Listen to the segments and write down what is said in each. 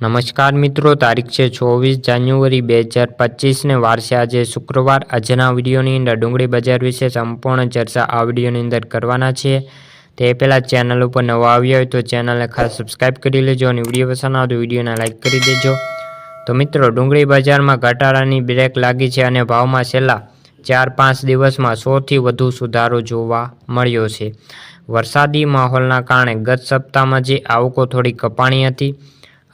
નમસ્કાર મિત્રો, તારીખ છે ચોવીસ જાન્યુઆરી બે હજાર પચીસને વારસે આજે શુક્રવાર. આજના વિડીયોની અંદર ડુંગળી બજાર વિશે સંપૂર્ણ ચર્ચા આ વિડીયોની અંદર કરવાના છે. તે પહેલાં ચેનલ ઉપર નવા આવ્યા હોય તો ચેનલને ખાસ સબસ્ક્રાઈબ કરી લેજો અને વીડિયો પસંદ આવે તો વિડીયોને લાઇક કરી દેજો. તો મિત્રો, ડુંગળી બજારમાં ઘટાડાની બ્રેક લાગી છે અને ભાવમાં છેલ્લા ચાર પાંચ દિવસમાં સોથી વધુ સુધારો જોવા મળ્યો છે. વરસાદી માહોલના કારણે ગત સપ્તાહમાં જે આવકો થોડી કપાણી હતી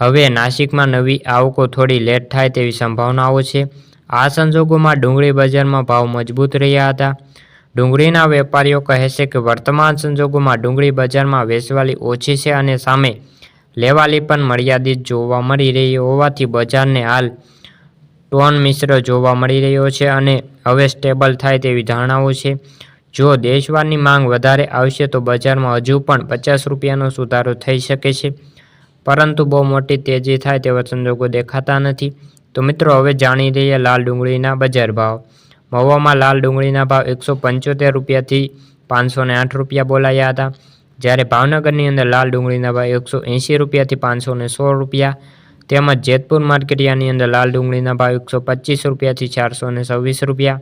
હવે નાસિકમાં નવી આવકો થોડી લેટ થાય તેવી સંભાવનાઓ છે. આ સંજોગોમાં ડુંગળી બજારમાં ભાવ મજબૂત રહ્યા હતા. ડુંગળીના વેપારીઓ કહે છે કે વર્તમાન સંજોગોમાં ડુંગળી બજારમાં વેચવાલી ઓછી છે અને સામે લેવાલી પણ મર્યાદિત જોવા મળી રહી હોવાથી બજારને હાલ ટોન મિશ્ર જોવા મળી રહ્યો છે અને હવે સ્ટેબલ થાય તેવી ધારણાઓ છે. જો દેશવારની માંગ વધારે આવશે તો બજારમાં હજુ પણ પચાસ રૂપિયાનો સુધારો થઈ શકે છે. પરંતુ બહુ મોટી તેજી થાય તેવા સંજોગો દેખાતા નથી. તો મિત્રો, હવે જાણી લઈએ લાલ ડુંગળીના બજાર ભાવ. મહુવામાં લાલ ડુંગળીના ભાવ એકસો પંચોતેર રૂપિયાથી પાંચસો આઠ રૂપિયા બોલાયા હતા. જ્યારે ભાવનગરની અંદર લાલ ડુંગળીના ભાવ એકસો એંશી રૂપિયાથી પાંચસો ને સો રૂપિયા. તેમજ જેતપુર માર્કેટિયાની અંદર લાલ ડુંગળીના ભાવ એકસો પચીસ રૂપિયાથી ચારસો છવ્વીસ રૂપિયા.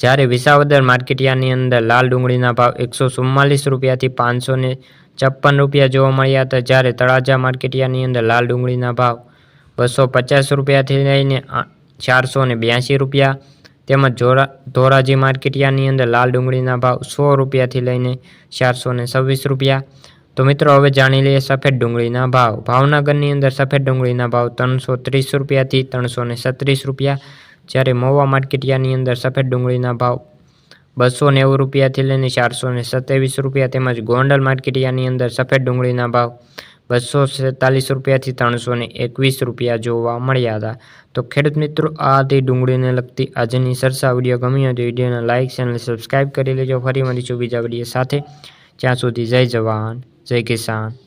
જ્યારે વિસાવદર માર્કેટિયાની અંદર લાલ ડુંગળીના ભાવ એકસો ચુમ્માલીસ રૂપિયાથી પાંચસો ને છપ્પન રૂપિયા જોવા મળ્યા હતા, જ્યારે તળાજા માર્કેટિયાની અંદર લાલ ડુંગળીના ભાવ બસો પચાસ રૂપિયાથી લઈને ચારસો ને બ્યાસી રૂપિયા તેમજ જોરા ધોરાજી માર્કેટિયાની અંદર લાલ ડુંગળીના ભાવ સો રૂપિયાથી લઈને ચારસો ને છવ્વીસ રૂપિયા. તો મિત્રો, હવે જાણી લઈએ સફેદ ડુંગળીના ભાવ. ભાવનગરની અંદર સફેદ ડુંગળીના ભાવ ત્રણસો ત્રીસ રૂપિયાથી ત્રણસો ને છત્રીસ રૂપિયા. જ્યારે મહુવા માર્કેટિયાની અંદર સફેદ ડુંગળીના ભાવ બસો નેવું રૂપિયાથી લઈને ચારસો ને સત્યાવીસ રૂપિયા તેમજ ગોંડલ માર્કેટિયાની અંદર સફેદ ડુંગળીના ભાવ બસો સેતાલીસ રૂપિયાથી ત્રણસો ને એકવીસ રૂપિયા જોવા મળ્યા હતા. તો ખેડૂત મિત્રો, આ હતી ડુંગળીને લગતી આજની સરસા વીડિયો ગમી હોય તો વિડીયોને લાઇક ચેનલ સબસ્ક્રાઈબ કરી લેજો. ફરી મળીશું બીજા વીડિયો સાથે. જ્યાં સુધી જય જવાન, જય કિસાન.